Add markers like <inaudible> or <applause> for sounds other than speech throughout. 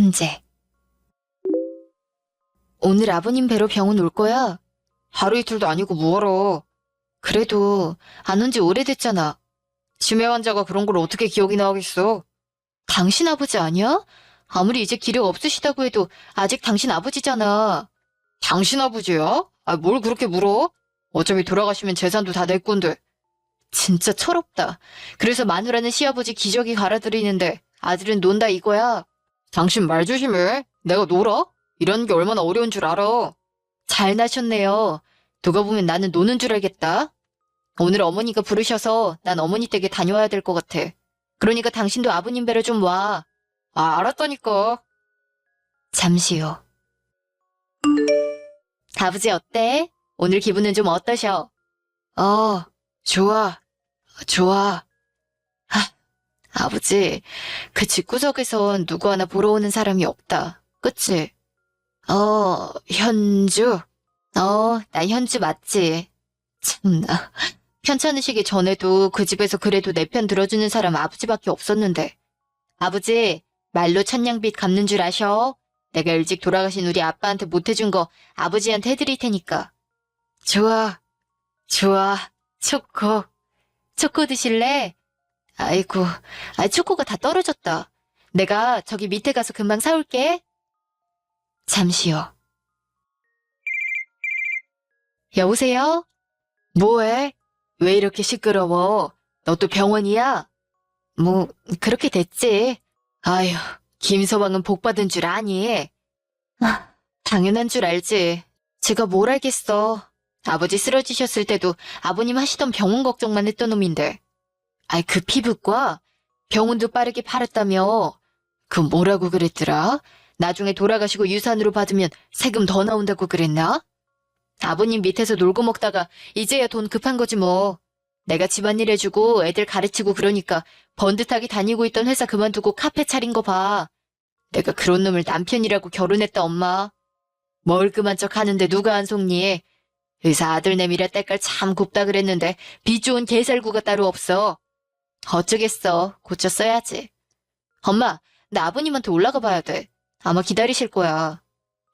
현재. 오늘 아버님 뵈러 병원 올 거야? 하루 이틀도 아니고 뭐하러. 그래도 안 온 지 오래됐잖아. 치매 환자가 그런 걸 어떻게 기억이 나겠어? 당신 아버지 아니야? 아무리 이제 기력 없으시다고 해도 아직 당신 아버지잖아. 당신 아버지야? 아, 뭘 그렇게 물어? 어차피 돌아가시면 재산도 다 내 건데. 진짜 철없다. 그래서 마누라는 시아버지 기저귀 갈아드리는데 아들은 논다 이거야. 당신 말 조심해. 내가 놀아? 이런 게 얼마나 어려운 줄 알아. 잘 나셨네요. 누가 보면 나는 노는 줄 알겠다. 오늘 어머니가 부르셔서 난 어머니 댁에 다녀와야 될 것 같아. 그러니까 당신도 아버님 뵈러 좀 와. 아, 알았다니까. 잠시요. 아버지 어때? 오늘 기분은 좀 어떠셔? 어, 좋아. 좋아. 아, 아버지, 그 집구석에선 누구 하나 보러 오는 사람이 없다. 그치? 어, 현주. 어, 나 현주 맞지? 참나. 편찮으시기 전에도 그 집에서 그래도 내 편 들어주는 사람 아버지밖에 없었는데. 아버지, 말로 천냥빚 갚는 줄 아셔? 내가 일찍 돌아가신 우리 아빠한테 못해준 거 아버지한테 해드릴 테니까. 좋아. 좋아. 초코. 초코 드실래? 아이고, 아, 초코가 다 떨어졌다. 내가 저기 밑에 가서 금방 사올게. 잠시요. 여보세요? 뭐해? 왜 이렇게 시끄러워? 너 또 병원이야? 뭐, 그렇게 됐지. 아휴, 김서방은 복 받은 줄 아니? 아, 당연한 줄 알지. 제가 뭘 알겠어. 아버지 쓰러지셨을 때도 아버님 하시던 병원 걱정만 했던 놈인데. 아이, 그 피부과 병원도 빠르게 팔았다며. 그 뭐라고 그랬더라? 나중에 돌아가시고 유산으로 받으면 세금 더 나온다고 그랬나? 아버님 밑에서 놀고 먹다가 이제야 돈 급한 거지 뭐. 내가 집안일 해주고 애들 가르치고 그러니까 번듯하게 다니고 있던 회사 그만두고 카페 차린 거 봐. 내가 그런 놈을 남편이라고 결혼했다 엄마. 멀끔한 척 하는데 누가 안 속니? 의사 아들 내밀어 때깔 참 곱다 그랬는데 비 좋은 개살구가 따로 없어. 어쩌겠어. 고쳐 써야지. 엄마, 나 아버님한테 올라가 봐야 돼. 아마 기다리실 거야.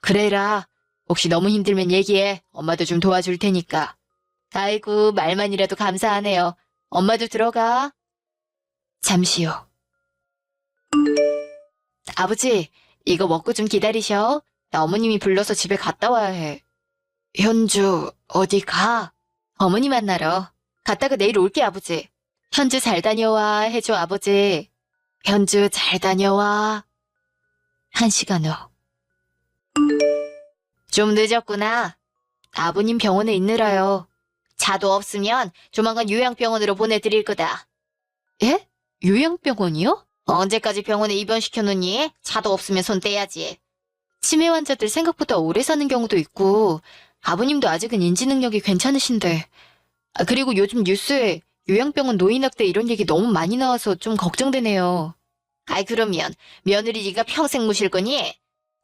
그래라. 혹시 너무 힘들면 얘기해. 엄마도 좀 도와줄 테니까. 아이고, 말만이라도 감사하네요. 엄마도 들어가. 잠시요. 아버지, 이거 먹고 좀 기다리셔. 나 어머님이 불러서 집에 갔다 와야 해. 현주, 어디 가? 어머니 만나러. 갔다가 내일 올게, 아버지. 현주 잘 다녀와, 해줘, 아버지. 현주 잘 다녀와. 한 시간 후. 좀 늦었구나. 아버님 병원에 있느라요. 차도 없으면 조만간 요양병원으로 보내드릴 거다. 예? 요양병원이요? 언제까지 병원에 입원시켜놓니? 차도 없으면 손 떼야지. 치매 환자들 생각보다 오래 사는 경우도 있고, 아버님도 아직은 인지 능력이 괜찮으신데. 아, 그리고 요즘 뉴스에 요양병원 노인학대 이런 얘기 너무 많이 나와서 좀 걱정되네요. 아이, 그러면 며느리가 평생 모실 거니?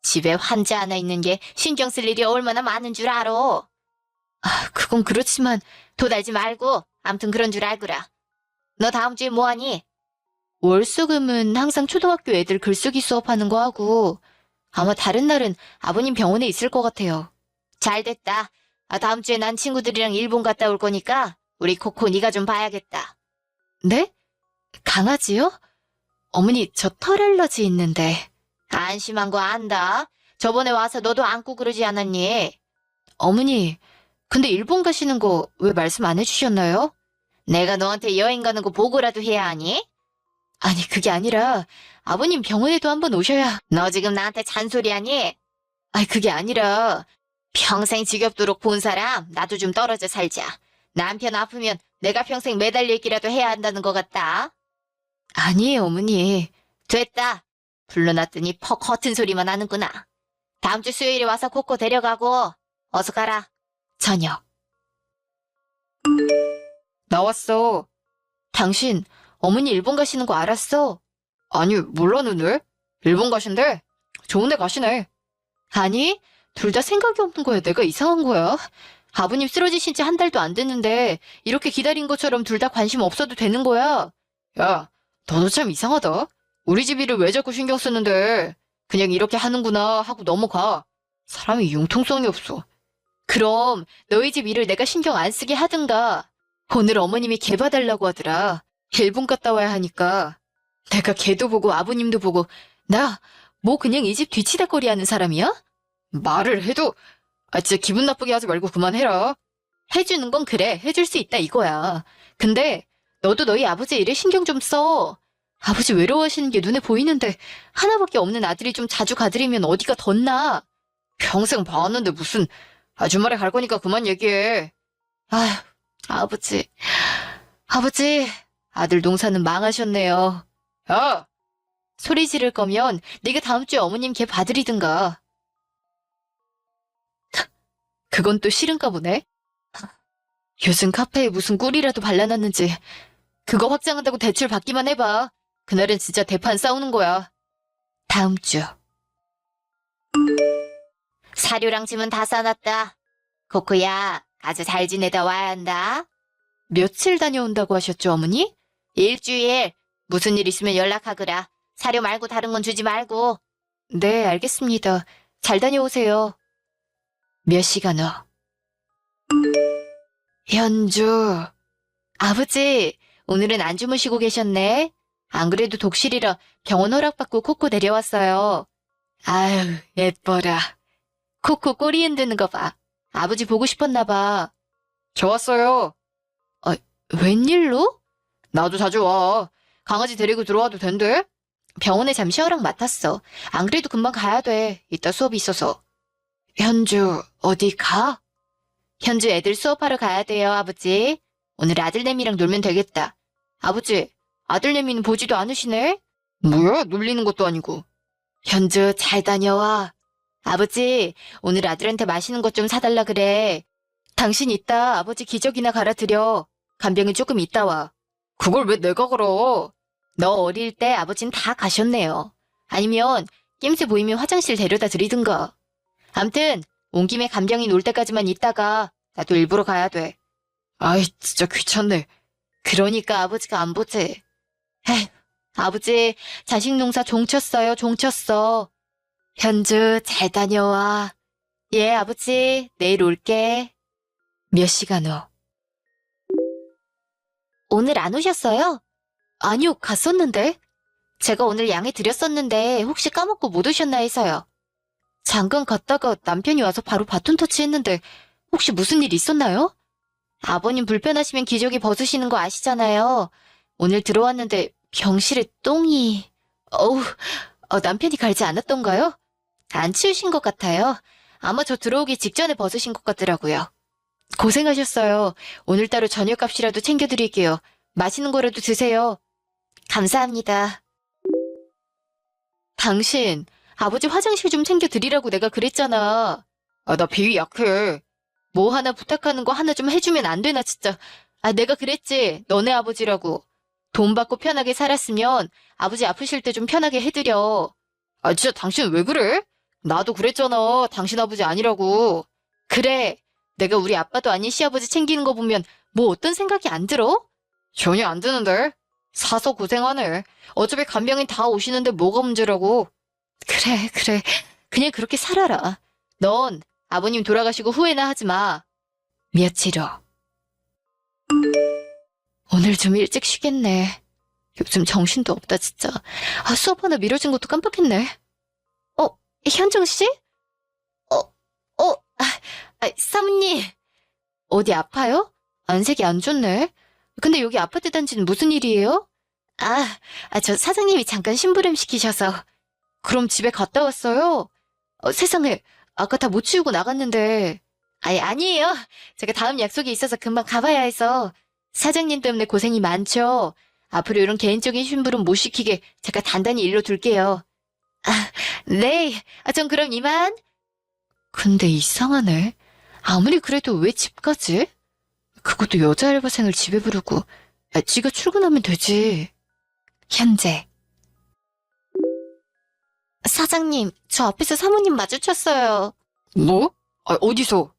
집에 환자 하나 있는 게 신경 쓸 일이 얼마나 많은 줄 알아. 아, 그건 그렇지만 도달지 말고 암튼 그런 줄 알거라. 너 다음 주에 뭐하니? 월수금은 항상 초등학교 애들 글쓰기 수업하는 거 하고 아마 다른 날은 아버님 병원에 있을 것 같아요. 잘 됐다. 아, 다음 주에 난 친구들이랑 일본 갔다 올 거니까 우리 코코 네가 좀 봐야겠다. 네? 강아지요? 어머니 저 털 알러지 있는데. 안심한 거 안다. 저번에 와서 너도 안고 그러지 않았니? 어머니, 근데 일본 가시는 거 왜 말씀 안 해주셨나요? 내가 너한테 여행 가는 거 보고라도 해야 하니? 아니, 그게 아니라 아버님 병원에도 한번 오셔야. 너 지금 나한테 잔소리하니? 아니, 그게 아니라 평생 지겹도록 본 사람 나도 좀 떨어져 살자. 남편 아프면 내가 평생 매달려 있기라도 해야 한다는 것 같다. 아니에요, 어머니. 됐다. 불러놨더니 퍽 허튼 소리만 하는구나. 다음 주 수요일에 와서 코코 데려가고 어서 가라. 저녁. 나왔어. 당신 어머니 일본 가시는 거 알았어? 아니 몰랐는데. 일본 가신대. 좋은 데 가시네. 아니 둘 다 생각이 없는 거야. 내가 이상한 거야. 아버님 쓰러지신 지 한 달도 안 됐는데 이렇게 기다린 것처럼 둘 다 관심 없어도 되는 거야. 야, 너도 참 이상하다. 우리 집 일을 왜 자꾸 신경 쓰는데? 그냥 이렇게 하는구나 하고 넘어가. 사람이 융통성이 없어. 그럼 너희 집 일을 내가 신경 안 쓰게 하든가. 오늘 어머님이 개 봐달라고 하더라. 일본 갔다 와야 하니까. 내가 개도 보고 아버님도 보고 나 뭐 그냥 이 집 뒤치다거리 하는 사람이야? 말을 해도 아 진짜 기분 나쁘게 하지 말고 그만해라. 해주는 건 그래 해줄 수 있다 이거야. 근데 너도 너희 아버지 일에 신경 좀 써. 아버지 외로워하시는 게 눈에 보이는데 하나밖에 없는 아들이 좀 자주 가드리면 어디가 덧나. 평생 봐왔는데 무슨 아 주말에 갈 거니까 그만 얘기해. 아휴 아버지 아버지 아들 농사는 망하셨네요. 야 소리 지를 거면 네가 다음 주에 어머님 걔 봐드리든가. 그건 또 싫은가 보네. 요즘 카페에 무슨 꿀이라도 발라놨는지 그거 확장한다고 대출 받기만 해봐. 그날은 진짜 대판 싸우는 거야. 다음 주. 사료랑 짐은 다 싸놨다. 코코야, 가서 잘 지내다 와야 한다. 며칠 다녀온다고 하셨죠, 어머니? 일주일. 무슨 일 있으면 연락하거라. 사료 말고 다른 건 주지 말고. 네, 알겠습니다. 잘 다녀오세요. 몇 시간 후. 현주. 아버지, 오늘은 안 주무시고 계셨네. 안 그래도 독실이라 병원 허락받고 코코 내려왔어요. 아유, 예뻐라. 코코 꼬리 흔드는 거 봐. 아버지 보고 싶었나 봐. 좋았어요. 어, 웬일로? 나도 자주 와. 강아지 데리고 들어와도 된대? 병원에 잠시 허락 맡았어. 안 그래도 금방 가야 돼. 이따 수업이 있어서. 현주, 어디 가? 현주 애들 수업하러 가야 돼요, 아버지. 오늘 아들내미랑 놀면 되겠다. 아버지, 아들내미는 보지도 않으시네? 뭐야, 놀리는 것도 아니고. 현주, 잘 다녀와. 아버지, 오늘 아들한테 맛있는 것 좀 사달라 그래. 당신 이따 아버지 기저귀나 갈아드려. 간병이 조금 있다 와. 그걸 왜 내가 걸어? 너 어릴 때 아버진 다 가셨네요. 아니면 낌새 보이면 화장실 데려다 드리든가. 암튼 온 김에 간병이 놀 때까지만 있다가 나도 일부러 가야 돼. 아이 진짜 귀찮네. 그러니까 아버지가 안 보지. 에휴, 아버지 자식 농사 종쳤어요 종쳤어. 현주 잘 다녀와. 예 아버지 내일 올게. 몇 시간 후. 오늘 안 오셨어요? 아니요 갔었는데. 제가 오늘 양해 드렸었는데 혹시 까먹고 못 오셨나 해서요. 잠깐 갔다가 남편이 와서 바로 바톤 터치했는데 혹시 무슨 일 있었나요? 아버님 불편하시면 기저귀 벗으시는 거 아시잖아요. 오늘 들어왔는데 병실에 똥이... 어우, 어, 남편이 갈지 않았던가요? 안 치우신 것 같아요. 아마 저 들어오기 직전에 벗으신 것 같더라고요. 고생하셨어요. 오늘따라 저녁값이라도 챙겨드릴게요. 맛있는 거라도 드세요. 감사합니다. 당신, 아버지 화장실 좀 챙겨드리라고 내가 그랬잖아. 아, 나 비위 약해. 뭐 하나 부탁하는 거 하나 좀 해주면 안 되나, 진짜. 아, 내가 그랬지. 너네 아버지라고. 돈 받고 편하게 살았으면 아버지 아프실 때 좀 편하게 해드려. 아, 진짜 당신 왜 그래? 나도 그랬잖아. 당신 아버지 아니라고. 그래. 내가 우리 아빠도 아닌 시아버지 챙기는 거 보면 뭐 어떤 생각이 안 들어? 전혀 안 드는데. 사서 고생하네. 어차피 간병인 다 오시는데 뭐가 문제라고. 그래, 그래. 그냥 그렇게 살아라. 넌 아버님 돌아가시고 후회나 하지 마. 며칠 후. 오늘 좀 일찍 쉬겠네. 요즘 정신도 없다, 진짜. 아, 수업 하나 미뤄진 것도 깜빡했네. 어, 현정 씨? 어, 어, 아, 아, 사모님. 어디 아파요? 안색이 안 좋네. 근데 여기 아파트 단지는 무슨 일이에요? 아, 아, 저 사장님이 잠깐 심부름 시키셔서. 그럼 집에 갔다 왔어요? 어, 세상에, 아까 다 못 치우고 나갔는데. 아니, 아니에요. 제가 다음 약속이 있어서 금방 가봐야 해서. 사장님 때문에 고생이 많죠. 앞으로 이런 개인적인 심부름 못 시키게 제가 단단히 일로 둘게요. 아, 네. 아, 전 그럼 이만. 근데 이상하네. 아무리 그래도 왜 집까지? 그것도 여자 알바생을 집에 부르고, 아, 지가 출근하면 되지. 현재. 사장님, 저 앞에서 사모님 마주쳤어요. 뭐? 아, 어디서?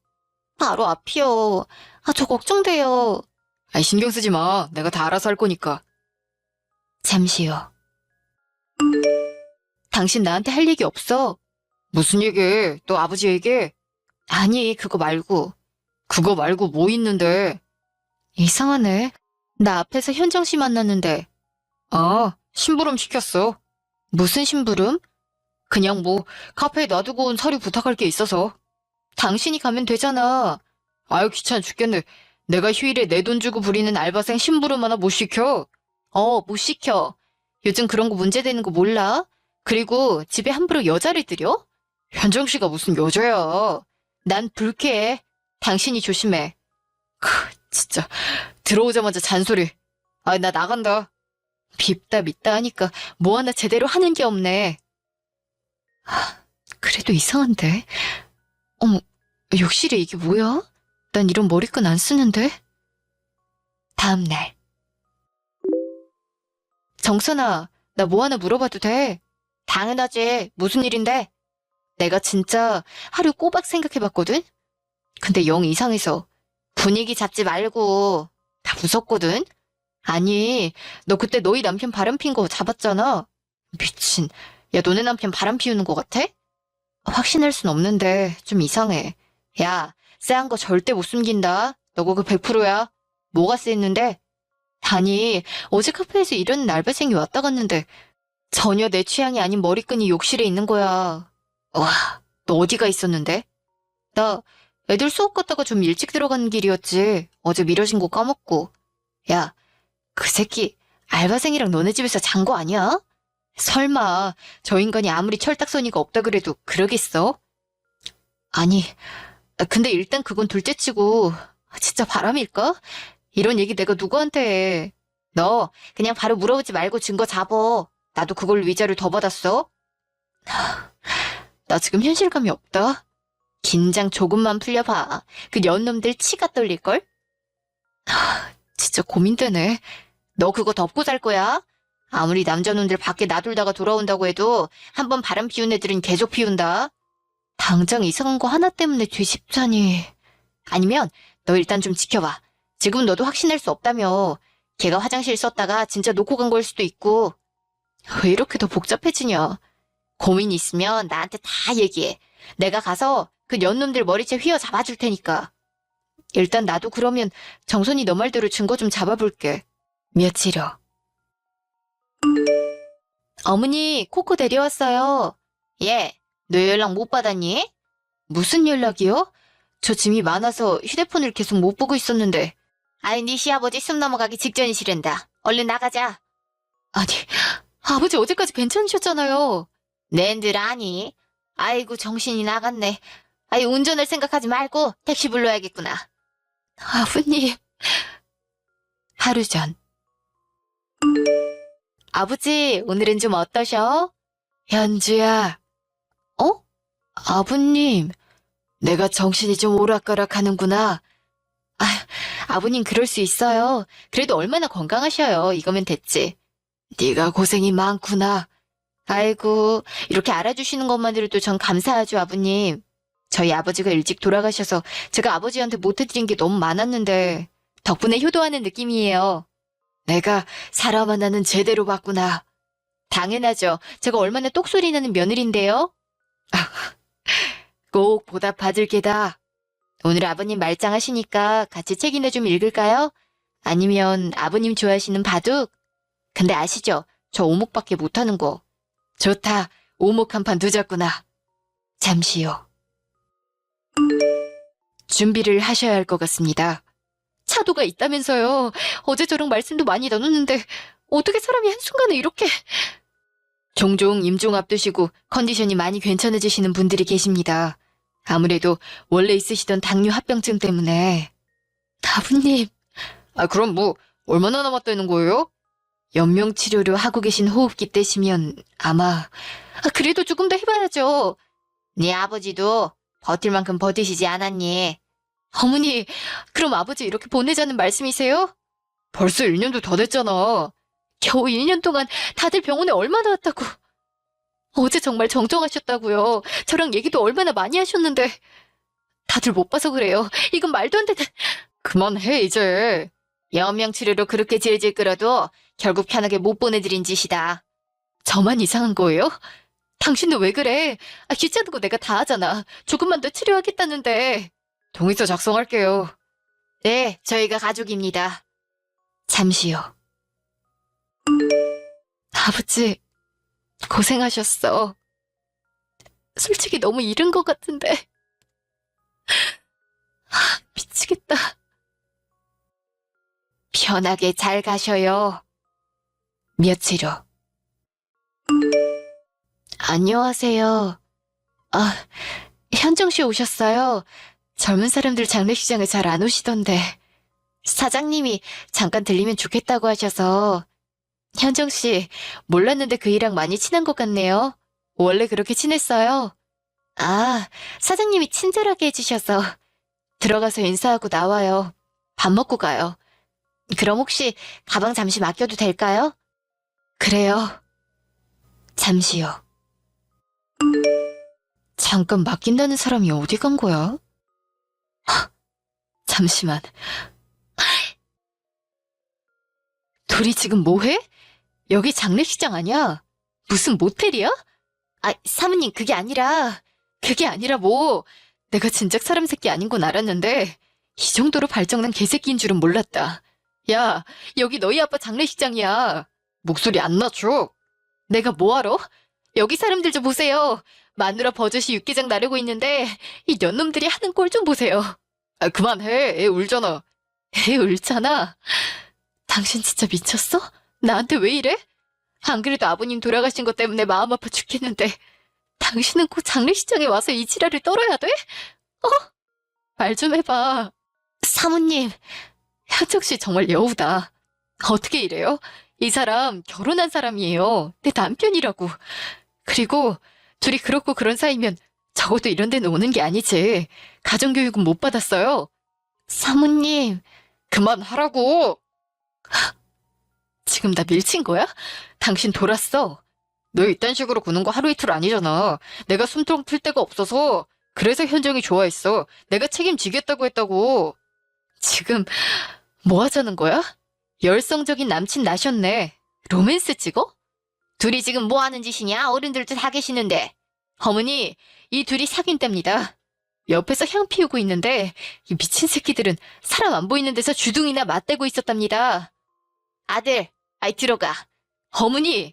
바로 앞이요. 아, 저 걱정돼요. 아, 신경 쓰지 마. 내가 다 알아서 할 거니까. 잠시 후. 당신 나한테 할 얘기 없어? 무슨 얘기? 너 아버지 얘기? 아니, 그거 말고. 그거 말고 뭐 있는데? 이상하네. 나 앞에서 현정 씨 만났는데. 아, 심부름 시켰어. 무슨 심부름? 그냥 뭐 카페에 놔두고 온 서류 부탁할 게 있어서. 당신이 가면 되잖아. 아유 귀찮아 죽겠네. 내가 휴일에 내 돈 주고 부리는 알바생 심부름 하나 못 시켜. 어, 못 시켜. 요즘 그런 거 문제되는 거 몰라? 그리고 집에 함부로 여자를 들여? 현정 씨가 무슨 여자야. 난 불쾌해. 당신이 조심해. 크, 진짜 들어오자마자 잔소리. 아, 나 나간다. 밉다 밉다 하니까 뭐 하나 제대로 하는 게 없네. 하, 그래도 이상한데. 어머, 욕실에 이게 뭐야? 난 이런 머리끈 안 쓰는데. 다음 날. 정선아, 나 뭐 하나 물어봐도 돼? 당연하지. 무슨 일인데? 내가 진짜 하루 꼬박 생각해봤거든? 근데 영 이상해서 분위기 잡지 말고 다 무섭거든? 아니, 너 그때 너희 남편 바람 핀 거 잡았잖아. 미친. 야, 너네 남편 바람 피우는 거 같아? 확신할 순 없는데 좀 이상해. 야, 쎄한 거 절대 못 숨긴다. 너 그거 100%야. 뭐가 쎄했는데? 아니, 어제 카페에서 이런 알바생이 왔다 갔는데 전혀 내 취향이 아닌 머리끈이 욕실에 있는 거야. 와, 너 어디가 있었는데? 나 애들 수업 갔다가 좀 일찍 들어가는 길이었지. 어제 미뤄진 거 까먹고. 야, 그 새끼 알바생이랑 너네 집에서 잔 거 아니야? 설마 저 인간이 아무리 철딱서니가 없다 그래도 그러겠어? 아니, 근데 일단 그건 둘째치고 진짜 바람일까? 이런 얘기 내가 누구한테 해. 너 그냥 바로 물어보지 말고 증거 잡어. 나도 그걸 위자료 더 받았어. 하, 나 지금 현실감이 없다. 긴장 조금만 풀려봐. 그 연놈들 치가 떨릴걸? 하, 진짜 고민되네. 너 그거 덮고 살 거야? 아무리 남자놈들 밖에 놔둘다가 돌아온다고 해도 한번 바람 피운 애들은 계속 피운다. 당장 이상한 거 하나 때문에 뒤집자니. 아니면 너 일단 좀 지켜봐. 지금 너도 확신할 수 없다며. 걔가 화장실 썼다가 진짜 놓고 간 걸 수도 있고. 왜 이렇게 더 복잡해지냐. 고민 있으면 나한테 다 얘기해. 내가 가서 그 연놈들 머리채 휘어 잡아줄 테니까. 일단 나도 그러면 정선이 너 말대로 증거 좀 잡아볼게. 며칠 후. 어머니, 코코 데려왔어요. 예, 너 연락 못 받았니? 무슨 연락이요? 저 짐이 많아서 휴대폰을 계속 못 보고 있었는데. 아니, 네 시아버지 숨 넘어가기 직전이시랜다. 얼른 나가자. 아니, 아버지 어제까지 괜찮으셨잖아요. 낸들 아니. 아이고, 정신이 나갔네. 아이, 운전을 생각하지 말고 택시 불러야겠구나. 아버님. 하루 전. 아버지, 오늘은 좀 어떠셔? 현주야. 어? 아버님, 내가 정신이 좀 오락가락 하는구나. 아, 아버님 그럴 수 있어요. 그래도 얼마나 건강하셔요. 이거면 됐지. 네가 고생이 많구나. 아이고, 이렇게 알아주시는 것만으로도 전 감사하죠, 아버님. 저희 아버지가 일찍 돌아가셔서 제가 아버지한테 못해드린 게 너무 많았는데 덕분에 효도하는 느낌이에요. 내가 사람 하나는 제대로 봤구나. 당연하죠. 제가 얼마나 똑소리 나는 며느리인데요. <laughs> 꼭 보답받을 게다. 오늘 아버님 말짱하시니까 같이 책이나 좀 읽을까요? 아니면 아버님 좋아하시는 바둑? 근데 아시죠? 저 오목밖에 못하는 거. 좋다. 오목 한 판 두자꾸나. 잠시요. 준비를 하셔야 할 것 같습니다. 차도가 있다면서요. 어제 저랑 말씀도 많이 나눴는데 어떻게 사람이 한순간에 이렇게... 종종 임종 앞두시고 컨디션이 많이 괜찮아지시는 분들이 계십니다. 아무래도 원래 있으시던 당뇨 합병증 때문에. 다부님. 아, 그럼 뭐, 얼마나 남았다는 거예요? 연명 치료를 하고 계신 호흡기 때시면 아마, 아, 그래도 조금 더 해봐야죠. 네 아버지도 버틸 만큼 버티시지 않았니? 어머니, 그럼 아버지 이렇게 보내자는 말씀이세요? 벌써 1년도 더 됐잖아. 겨우 1년 동안 다들 병원에 얼마나 왔다고. 어제 정말 정정하셨다고요. 저랑 얘기도 얼마나 많이 하셨는데. 다들 못 봐서 그래요. 이건 말도 안 되는. 그만해, 이제. 여명 치료로 그렇게 질질 끌어도 결국 편하게 못 보내드린 짓이다. 저만 이상한 거예요? 당신은 왜 그래? 아, 귀찮은 거 내가 다 하잖아. 조금만 더 치료하겠다는데. 동의서 작성할게요. 네, 저희가 가족입니다. 잠시요. 아버지, 고생하셨어. 솔직히 너무 이른 것 같은데. 아, 미치겠다. 편하게 잘 가셔요. 며칠 후. 안녕하세요. 아, 현정 씨 오셨어요. 젊은 사람들 장례식장에 잘 안 오시던데. 사장님이 잠깐 들리면 좋겠다고 하셔서. 현정 씨, 몰랐는데 그이랑 많이 친한 것 같네요. 원래 그렇게 친했어요. 아, 사장님이 친절하게 해주셔서. 들어가서 인사하고 나와요. 밥 먹고 가요. 그럼 혹시 가방 잠시 맡겨도 될까요? 그래요. 잠시요. 잠깐 맡긴다는 사람이 어디 간 거야? 하, 잠시만. 둘이 지금 뭐해? 여기 장례식장 아니야? 무슨 모텔이야? 아, 사모님, 그게 아니라, 그게 아니라 뭐, 내가 진작 사람 새끼 아닌 건 알았는데, 이 정도로 발정난 개새끼인 줄은 몰랐다. 야, 여기 너희 아빠 장례식장이야. 목소리 안 낮춰. 내가 뭐하러? 여기 사람들 좀 보세요. 마누라 버젓이 육개장 나르고 있는데 이 년놈들이 하는 꼴 좀 보세요. 아, 그만해. 애 울잖아. 애 울잖아. 당신 진짜 미쳤어? 나한테 왜 이래? 안 그래도 아버님 돌아가신 것 때문에 마음 아파 죽겠는데 당신은 꼭 장례식장에 와서 이 지랄을 떨어야 돼? 어? 말 좀 해봐. 사모님, 현정 씨 정말 여우다. 어떻게 이래요? 이 사람 결혼한 사람이에요. 내 남편이라고. 그리고 둘이 그렇고 그런 사이면 적어도 이런 데는 오는 게 아니지. 가정교육은 못 받았어요. 사모님, 그만하라고. 지금 나 밀친 거야? 당신 돌았어. 너 이딴 식으로 구는 거 하루 이틀 아니잖아. 내가 숨통 풀 데가 없어서 그래서 현정이 좋아했어. 내가 책임지겠다고 했다고. 지금 뭐 하자는 거야? 열성적인 남친 나셨네. 로맨스 찍어? 둘이 지금 뭐 하는 짓이냐? 어른들도 다 계시는데. 어머니, 이 둘이 사귄 때입니다. 옆에서 향 피우고 있는데 이 미친 새끼들은 사람 안 보이는 데서 주둥이나 맞대고 있었답니다. 아들, 아이 들어가. 어머니,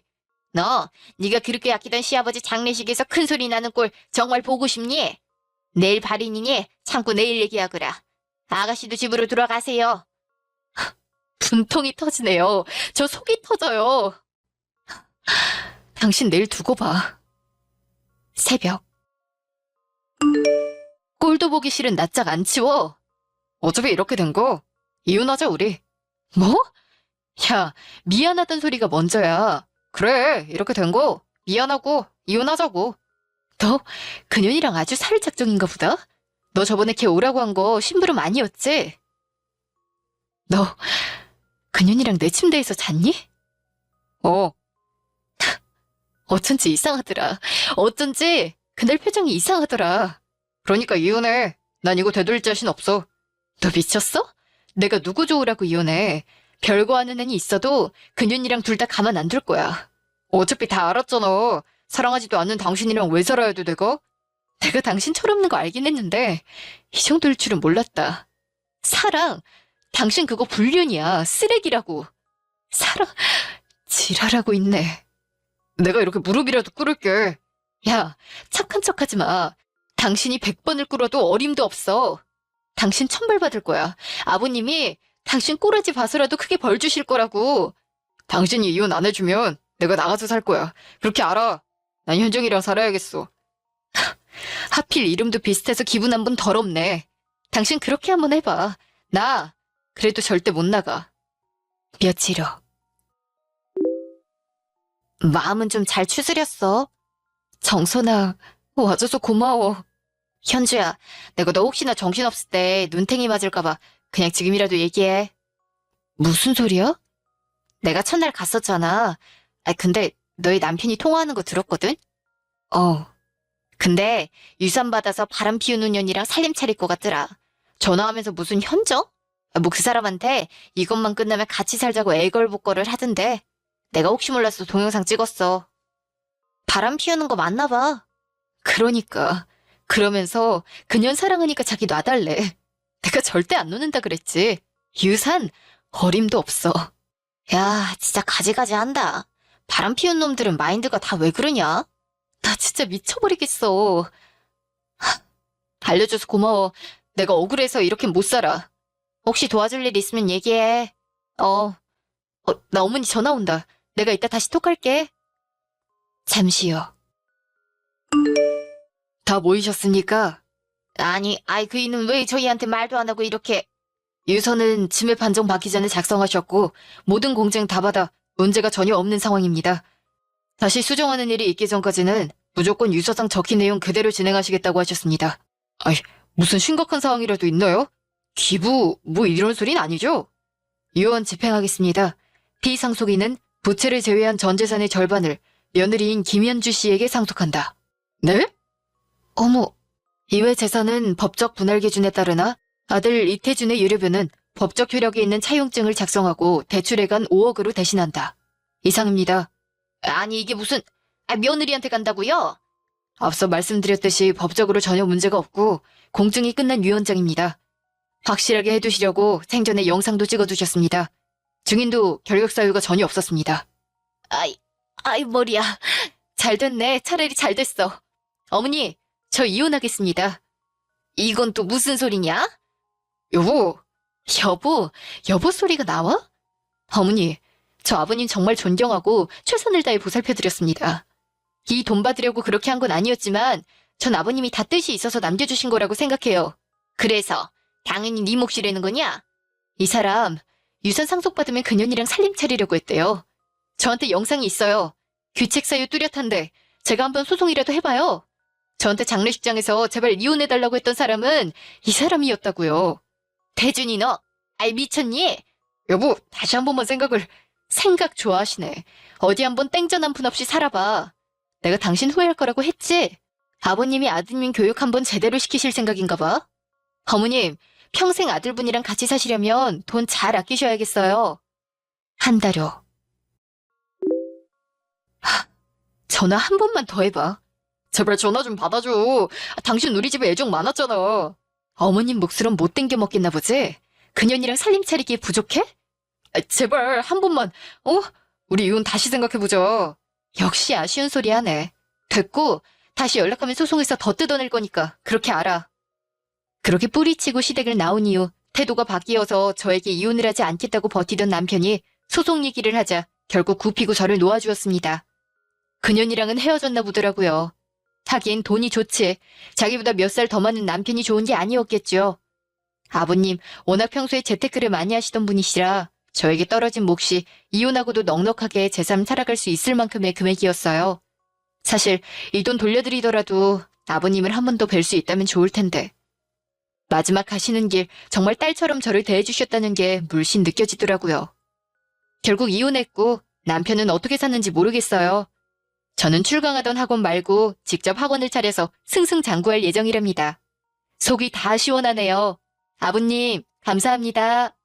너 네가 그렇게 아끼던 시아버지 장례식에서 큰 소리 나는 꼴 정말 보고 싶니? 내일 발인이니 참고 내일 얘기하거라. 아가씨도 집으로 들어가세요. <laughs> 분통이 터지네요. 저 속이 터져요. 당신 내일 두고 봐. 새벽. 꼴도 보기 싫은 낯짝 안 치워. 어차피 이렇게 된 거 이혼하자 우리. 뭐? 야, 미안하단 소리가 먼저야. 그래, 이렇게 된 거 미안하고 이혼하자고. 너 그년이랑 아주 살 작정인가 보다. 너 저번에 걔 오라고 한 거 심부름 아니었지? 너 그년이랑 내 침대에서 잤니? 어. 어쩐지 이상하더라. 어쩐지 그날 표정이 이상하더라. 그러니까 이혼해. 난 이거 되돌릴 자신 없어. 너 미쳤어? 내가 누구 좋으라고 이혼해. 별거 아는 애니 있어도 그년이랑 둘 다 가만 안 둘 거야. 어차피 다 알았잖아. 사랑하지도 않는 당신이랑 왜 살아야 돼, 내가? 내가 당신 철없는 거 알긴 했는데 이 정도일 줄은 몰랐다. 사랑, 당신 그거 불륜이야. 쓰레기라고. 사랑, 지랄하고 있네. 내가 이렇게 무릎이라도 꿇을게. 야, 착한 척 하지 마. 당신이 백 번을 꿇어도 어림도 없어. 당신 천벌 받을 거야. 아버님이 당신 꼬라지 봐서라도 크게 벌 주실 거라고. 당신이 이혼 안 해주면 내가 나가서 살 거야. 그렇게 알아. 난 현정이랑 살아야겠어. <laughs> 하필 이름도 비슷해서 기분 한 번 더럽네. 당신 그렇게 한번 해봐. 나 그래도 절대 못 나가. 며칠 후. 마음은 좀 잘 추스렸어. 정선아, 와줘서 고마워. 현주야, 내가 너 혹시나 정신없을 때 눈탱이 맞을까봐 그냥 지금이라도 얘기해. 무슨 소리야? 내가 첫날 갔었잖아. 아 근데 너희 남편이 통화하는 거 들었거든? 어. 근데 유산 받아서 바람 피우는 년이랑 살림 차릴 것 같더라. 전화하면서 무슨 현정? 뭐 그 사람한테 이것만 끝나면 같이 살자고 애걸복걸을 하던데 내가 혹시 몰라서 동영상 찍었어. 바람 피우는 거 맞나 봐. 그러니까. 그러면서 그년 사랑하니까 자기 놔달래. 내가 절대 안 놓는다 그랬지. 유산 어림도 없어. 야, 진짜 가지가지 한다. 바람 피운 놈들은 마인드가 다 왜 그러냐? 나 진짜 미쳐버리겠어. 하, 알려줘서 고마워. 내가 억울해서 이렇게 못 살아. 혹시 도와줄 일 있으면 얘기해. 어, 어, 나 어머니 전화 온다. 내가 이따 다시 톡할게. 잠시요. 다 모이셨습니까? 아니, 아이 그 이는 왜 저희한테 말도 안 하고 이렇게 유서는 치매 판정 받기 전에 작성하셨고 모든 공증 다 받아 문제가 전혀 없는 상황입니다. 다시 수정하는 일이 있기 전까지는 무조건 유서상 적힌 내용 그대로 진행하시겠다고 하셨습니다. 아이, 무슨 심각한 상황이라도 있나요? 기부, 뭐 이런 소린 아니죠? 유언 집행하겠습니다. 피상속인은 부채를 제외한 전 재산의 절반을 며느리인 김현주 씨에게 상속한다. 네? 어머, 이외 재산은 법적 분할 기준에 따르나 아들 이태준의 유류비는 법적 효력이 있는 차용증을 작성하고 대출액간 5억으로 대신한다. 이상입니다. 아니 이게 무슨 아, 며느리한테 간다고요? 앞서 말씀드렸듯이 법적으로 전혀 문제가 없고 공증이 끝난 유언장입니다. 확실하게 해두시려고 생전에 영상도 찍어두셨습니다. 증인도 결격 사유가 전혀 없었습니다. 아이, 아이 머리야. 잘 됐네. 차라리 잘 됐어. 어머니, 저 이혼하겠습니다. 이건 또 무슨 소리냐? 여보, 여보, 여보 소리가 나와? 어머니, 저 아버님 정말 존경하고 최선을 다해 보살펴드렸습니다. 이 돈 받으려고 그렇게 한 건 아니었지만 전 아버님이 다 뜻이 있어서 남겨주신 거라고 생각해요. 그래서 당연히 네 몫이라는 거냐? 이 사람 유산 상속받으면 그년이랑 살림 차리려고 했대요. 저한테 영상이 있어요. 규책 사유 뚜렷한데 제가 한번 소송이라도 해봐요. 저한테 장례식장에서 제발 이혼해달라고 했던 사람은 이 사람이었다고요. 대준이 너, 아이 미쳤니? 여보, 다시 한 번만 생각을, 생각 좋아하시네. 어디 한번 땡전 한 푼 없이 살아봐. 내가 당신 후회할 거라고 했지? 아버님이 아드님 교육 한번 제대로 시키실 생각인가 봐. 어머님, 평생 아들분이랑 같이 사시려면 돈 잘 아끼셔야겠어요. 한 달여. 하, 전화 한 번만 더 해봐. 제발 전화 좀 받아줘. 아, 당신 우리 집에 애정 많았잖아. 어머님 몫으론 못 땡겨 먹겠나 보지? 그년이랑 살림 차리기에 부족해? 아, 제발 한 번만, 어? 우리 이혼 다시 생각해보자. 역시 아쉬운 소리 하네. 됐고, 다시 연락하면 소송해서 더 뜯어낼 거니까 그렇게 알아. 그렇게 뿌리치고 시댁을 나온 이후 태도가 바뀌어서 저에게 이혼을 하지 않겠다고 버티던 남편이 소송 얘기를 하자 결국 굽히고 저를 놓아주었습니다. 그년이랑은 헤어졌나 보더라고요. 하긴 돈이 좋지. 자기보다 몇 살 더 많은 남편이 좋은 게 아니었겠죠. 아버님, 워낙 평소에 재테크를 많이 하시던 분이시라 저에게 떨어진 몫이 이혼하고도 넉넉하게 제3 살아갈 수 있을 만큼의 금액이었어요. 사실 이 돈 돌려드리더라도 아버님을 한 번 더 뵐 수 있다면 좋을 텐데. 마지막 가시는 길 정말 딸처럼 저를 대해주셨다는 게 물씬 느껴지더라고요. 결국 이혼했고 남편은 어떻게 샀는지 모르겠어요. 저는 출강하던 학원 말고 직접 학원을 차려서 승승장구할 예정이랍니다. 속이 다 시원하네요. 아버님, 감사합니다.